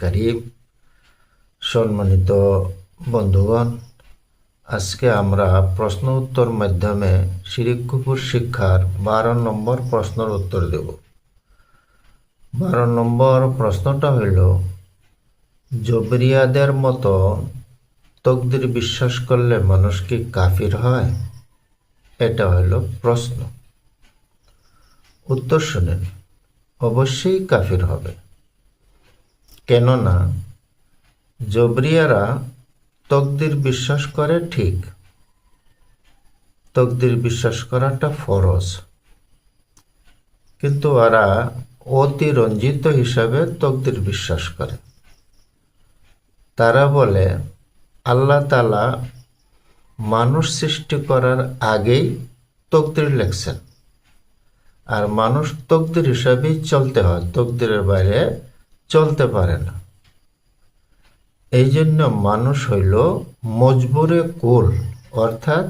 করিম। সম্মানিত বন্ধুগণ, আজকে আমরা প্রশ্ন উত্তর মাধ্যমে শিরিকুপুর শিক্ষার বারো নম্বর প্রশ্নের উত্তর দেব। বারো নম্বর প্রশ্নটা হইল, জবরিয়াদের মতো তকদির বিশ্বাস করলে মানুষ কি কাফির হয়? এটা হইল প্রশ্ন। উত্তর শুনেন। অবশ্যই কাফির হবে। কেননা, জবরিয়ারা তকদির বিশ্বাস করে ঠিক। তকদির বিশ্বাস করাটা ফরজ। কিন্তু ওরা অতিরঞ্জিত হিসাবে তকদির বিশ্বাস করে। তারা বলে, আল্লাহ তালা মানুষ সৃষ্টি করার আগেই তকদির লেখছেন। আর মানুষ তকদির হিসাবেই চলতে হয়, তকদিরের বাইরে চলতে পারে না। এই জন্য মানুষ হইল মজবুরে কুল, অর্থাৎ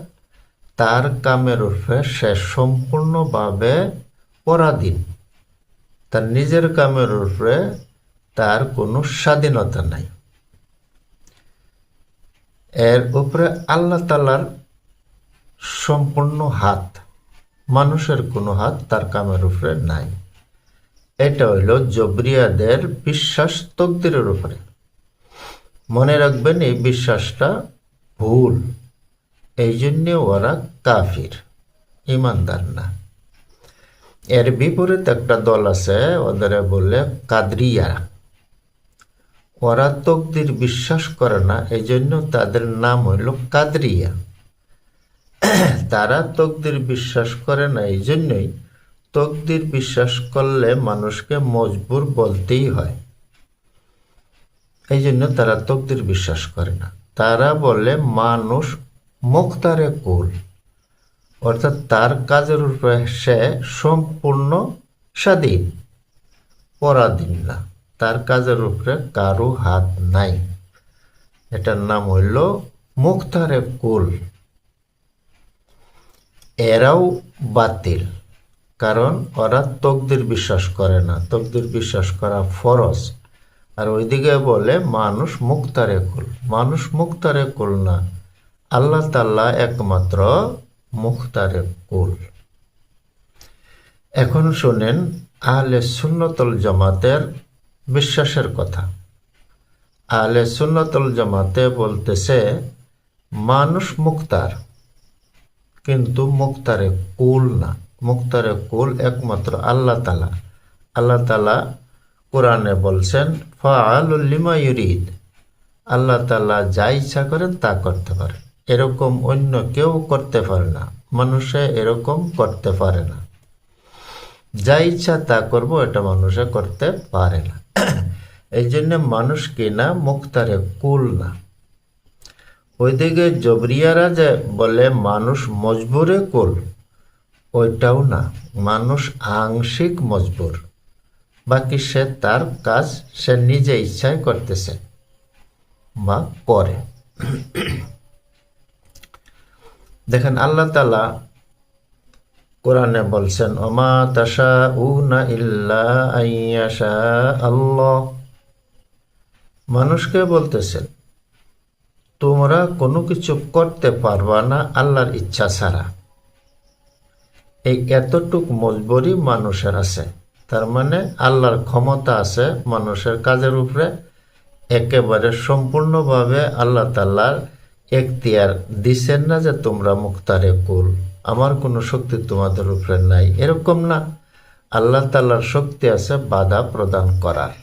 তার কামের উপরে সে সম্পূর্ণভাবে পরাধীন। তার নিজের কামের উপরে তার কোনো স্বাধীনতা নাই। এর উপরে আল্লাহ তালার সম্পূর্ণ হাত। মানুষের কোনো হাত তার কামের উপরে নাই। এটা হইল জবরিয়াদের বিশ্বাস তকদিরের উপরে। মনে রাখবেন এই বিশ্বাসটা ভুল। এই জন্যে ওরা কাফির, ইমানদার না। এর বিপরীত একটা দল আছে, ওদের বলে কাদরিয়ারা ওরা তকদির বিশ্বাস করে না, এই জন্য তাদের নাম হইল কাদরিয়া। তারা তকদির বিশ্বাস করে না, এই জন্যই তকদির বিশ্বাস করলে মানুষকে মজবুর বলতেই হয়। এই জন্য তারা তকদির বিশ্বাস করে না। তারা বলে, মানুষ মুক্তারে কুল। অর্থাৎ তার কাজের উপরে সে সম্পূর্ণ স্বাধীন, পরাধীন না। তার কাজের উপরে কারও হাত নাই। এটার নাম হইল মুক্তারে কুল। এরাও বাতিল, কারণ ওরা তকদির বিশ্বাস করে না। তকদির বিশ্বাস করা ফরজ। আর ওইদিকে বলে, মানুষ মুক্তারে কুল। মানুষ মুক্তারে কুল না। আল্লাহ তাল্লাহ একমাত্র মুক্তারে কুল। এখন শোনেন, আহলে সুন্নতল জামাতের বিশ্বাসের কথা। আহলে সুন্নতল জামাতে বলতেছে, মানুষ মুক্তার। কিন্তু মুক্তারে কুল না। মুক্তারে কুল একমাত্র আল্লাহ তালা আল্লাহ তালা কোরআনে বলছেন ফাআলিমা ইউরিদ। আল্লাহ তালা যা ইচ্ছা করেন তা করতে পারে। এরকম অন্য কেউ করতে পারে না। মানুষে এরকম করতে পারে না। যা ইচ্ছা তা করব, এটা মানুষে করতে পারে না। এই জন্য মানুষ কিনা মুক্তারে কুল না। ওইদিকে জবরিয়ারা যে বলে, মানুষ মজবুরে কুল, ওইটাও না, মানুষ আংশিক মজবুর। বাকি সে তার কাজ, সে নিজে ইচ্ছায় করতেছে, বা করে। দেখেন, আল্লাহ তালা কোরআনে বলছেন তাশা উ না ইল্লা আল্লাহ। মানুষকে বলতেছেন তোমরা কোনো কিছু করতে পারবা না আল্লাহর ইচ্ছা ছাড়া। এই এতটুক মজবুরি মানুষের আছে। তার মানে আল্লাহর ক্ষমতা আছে মানুষের কাজের উপরে। একেবারে সম্পূর্ণভাবে আল্লাহ তাল্লার এখতিয়ার দিছেন না যে তোমরা মুক্তারে কুল। আমার কোনো শক্তি তোমাদের উপরে নাই। এরকম না। আল্লাহ তাল্লার শক্তি আছে বাধা প্রদান করার।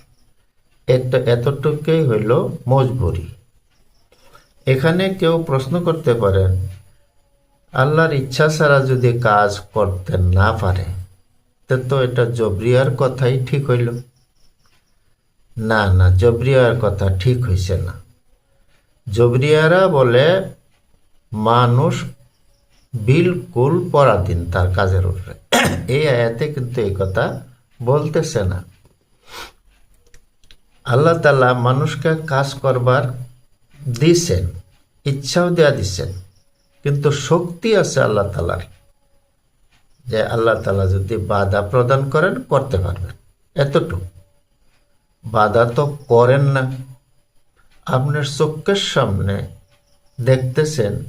এটা এতটুকুই হইল মজবুরি। এখানে কেউ প্রশ্ন করতে পারেন আল্লাহর ইচ্ছা ছাড়া যদি কাজ করতে না পারে, তো এটা জবরিয়ার কথাই ঠিক হইল। না না, জবরিয়ার কথা ঠিক হইছে না। জবরিয়ারা বলে, মানুষ বিলকুল পরাধীন তার কাজের উপরে। এই আয়াতে কিন্তু এই কথা বলতেছে না। আল্লাহ তালা মানুষকে কাজ করবার দিছেন। ইচ্ছাও দেয়া দিচ্ছেন। কিন্তু শক্তি আছে আল্লাহ তালার যে আল্লাহ তালা যদি বাধা প্রদান করেন, করতে পারবেন। এতটুকু। বাধা তো করেন না। আপনার চোখের সামনে দেখতেছেন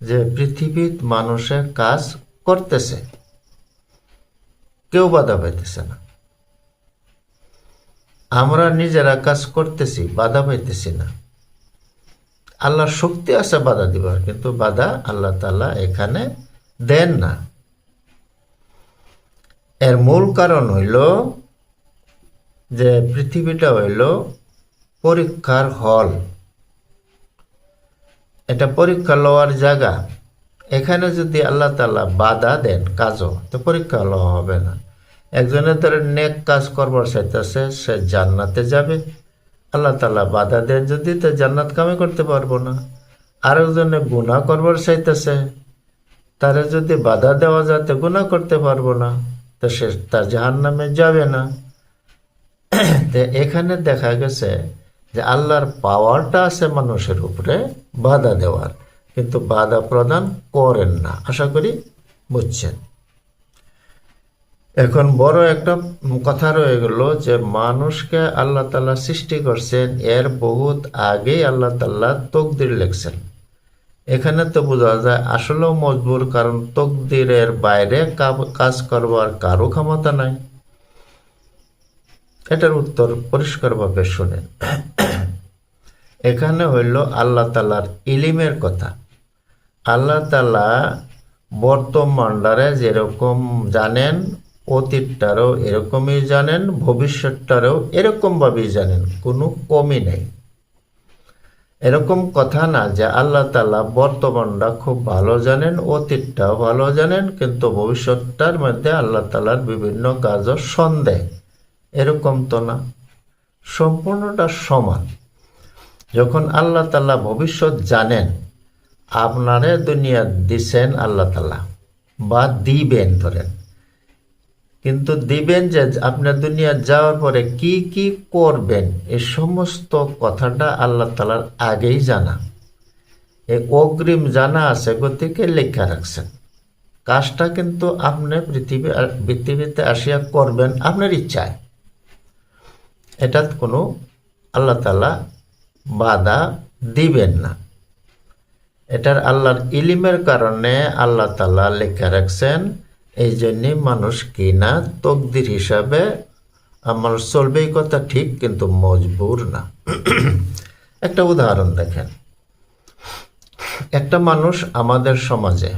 যে পৃথিবীর মানুষের কাজ করতেছে। কেউ বাধা পাইতেছে না। আমরা নিজেরা কাজ করতেছি, বাধা পাইতেছি না। আল্লাহর শক্তি আছে, বাধা দিবার কিন্তু বাধা আল্লাহ তালা এখানে দেন না। এর মূল কারণ হইল যে পৃথিবীটা হইল পরীক্ষার হল। এটা পরীক্ষা লওয়ার জায়গা। এখানে যদি আল্লাহ তালা বাধা দেন কাজও, তো পরীক্ষা লওয়া হবে না। একজনের ধরে নেক কাজ করবার চাইতেছে, সে জান্নাতে যাবে। আল্লাহ তালা বাধা দেন যদি, তো জান্নাত কামে করতে পারব না। আরেকজনে গুণা করবার চাইতেছে, তারে যদি বাধা দেওয়া যায়, তো গুণা করতে পারব না। তো সে তার জাহান নামে যাবে না। তো এখানে দেখা গেছে যে আল্লাহর পাওয়ারটা আছে মানুষের উপরে বাধা দেওয়ার, কিন্তু বাধা প্রদান করেন না। আশা করি বুঝছেন। এখন বড় একটা কথা রয়ে গেল যে মানুষকে আল্লাহ তাল্লাহ সৃষ্টি করছেন, এর বহুত আগেই আল্লাহ তাল্লাহ তকদির লেখছেন। এখানে তো বোঝা যায় আসলেও মজবুর, কারণ তকদিরের বাইরে কাজ করবার কারও ক্ষমতা নাই। এটার উত্তর পরিষ্কারভাবে শুনেন এখানে হইল আল্লাহ তালার ইলিমের কথা। আল্লাহ তালা বর্তমানটারে যেরকম জানেন অতীতটারও এরকমই জানেন, ভবিষ্যৎটারও এরকমভাবেই জানেন, কোনো কমই নেই। এরকম কথা না যে আল্লাহ তালা বর্তমানটা খুব ভালো জানেন, অতীতটাও ভালো জানেন, কিন্তু ভবিষ্যৎটার মধ্যে আল্লাহ তালার বিভিন্ন কাজও সন্দেহ। এরকম তো না। সম্পূর্ণটা সমান। যখন আল্লাহ তালা ভবিষ্যৎ জানেন, আপনারে দুনিয়া দিছেন আল্লাহ তালা বা দিবেন ধরেন। কিন্তু দিবেন যে আপনার দুনিয়া যাওয়ার পরে কি কি করবেন? এ সমস্ত কথাটা আল্লাহ তালার আগেই জানা। এ অগ্রিম জানা আছে গতিকে লেখা রাখছেন। কাজটা কিন্তু আপনি পৃথিবী, পৃথিবীতে আসিয়া করবেন আপনার ইচ্ছায়। এটা কোনো আল্লাহ তালা বাধা দিবেন না। এটার আল্লাহর ইলিমের কারণে আল্লাহ তালা লেখা রাখছেন এই জন্যে মানুষ কিনা তকদির হিসাবে আমার চলবে এই কথা ঠিক, কিন্তু মজবুর না। একটা উদাহরণ দেখেন। একটা মানুষ আমাদের সমাজে,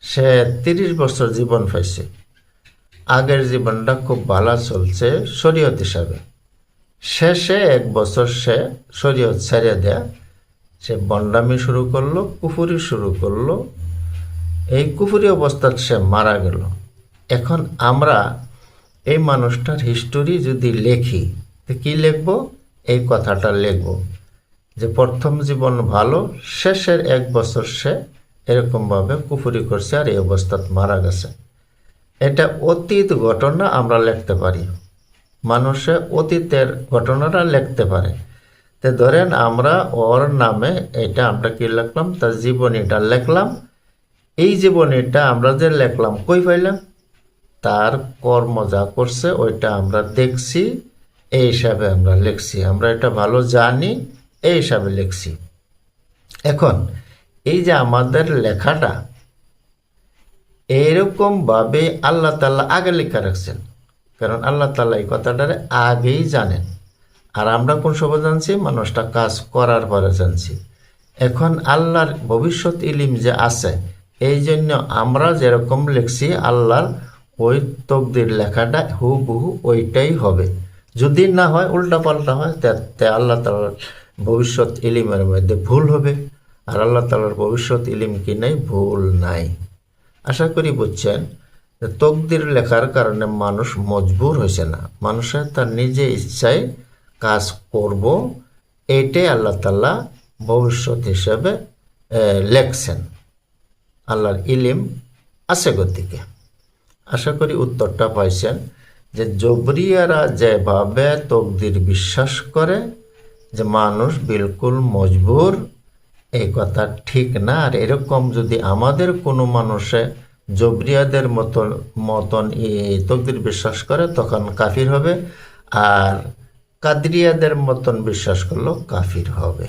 সে তিরিশ বছর জীবন পাইছে। আগের জীবনটা খুব ভালো চলছে শরীয়ত হিসাবে। শেষে এক বছর সে শরীয়ত ছেড়ে দেয়া, সে বন্ডামি শুরু করল, কুফুরি শুরু করল এই কুফুরি অবস্থায় সে মারা গেল। এখন আমরা এই মানুষটার হিস্টোরি যদি লেখি, তো কী লিখব? এই কথাটা লিখব যে প্রথম জীবন ভালো, শেষের এক বছর সে এরকমভাবে কুফুরি করছে আর এই অবস্থাত মারা গেছে। এটা অতীত ঘটনা আমরা লিখতে পারি। মানুষে অতীতের ঘটনাটা লিখতে পারে। তো ধরেন আমরা ওর নামে, এটা আমরা কি লিখলাম? তার জীবনীটা লিখলাম। এই জীবনীটা আমরা যে লেখলাম, কই পাইলাম? তার কর্ম যা করছে, ওইটা আমরা দেখছি, এই হিসাবে আমরা লিখছি। আমরা এটা ভালো জানি, এই হিসাবে লিখছি। এখন, এই যে আমাদের লেখাটা এইরকমভাবে আল্লাহ তাল্লাহ আগে লেখা রাখছেন। কারণ আল্লাহ তাল্লাহ এই কথাটারে আগেই জানেন। আর আমরা কোন সময় জানছি? মানুষটা কাজ করার পরে জানছি। এখন আল্লাহর ভবিষ্যৎ ইলিম যে আছে এই জন্য আমরা যেরকম লিখছি, আল্লাহর ওই তকদির লেখাটা হু বহু ওইটাই হবে। যদি না হয় উল্টা পাল্টা হয়, তে আল্লাহ তালার ভবিষ্যৎ ইলিমের মধ্যে ভুল হবে। আর আল্লাহ তালার ভবিষ্যৎ ইলিম কি নাই? ভুল নাই। আশা করি বুঝছেন তকদির লেখার কারণে মানুষ মজবুর হয়েছে না। মানুষের তার নিজে ইচ্ছায় কাজ করব এইটাই আল্লাহ তাল্লাহ ভবিষ্যৎ হিসেবে লেখছেন। আল্লাহর ইলিম আছে গতিকে। আশা করি উত্তরটা পাইছেন যে জবরিয়ারা যেভাবে তকদির বিশ্বাস করে যে মানুষ বিলকুল মজবুর, এই কথা ঠিক না। আর এরকম যদি আমাদের কোনো মানুষে জবরিয়াদের মতন মতন এই তকদির বিশ্বাস করে, তখন কাফির হবে। আর কাদরিয়াদের মতন বিশ্বাস করলেও কাফির হবে।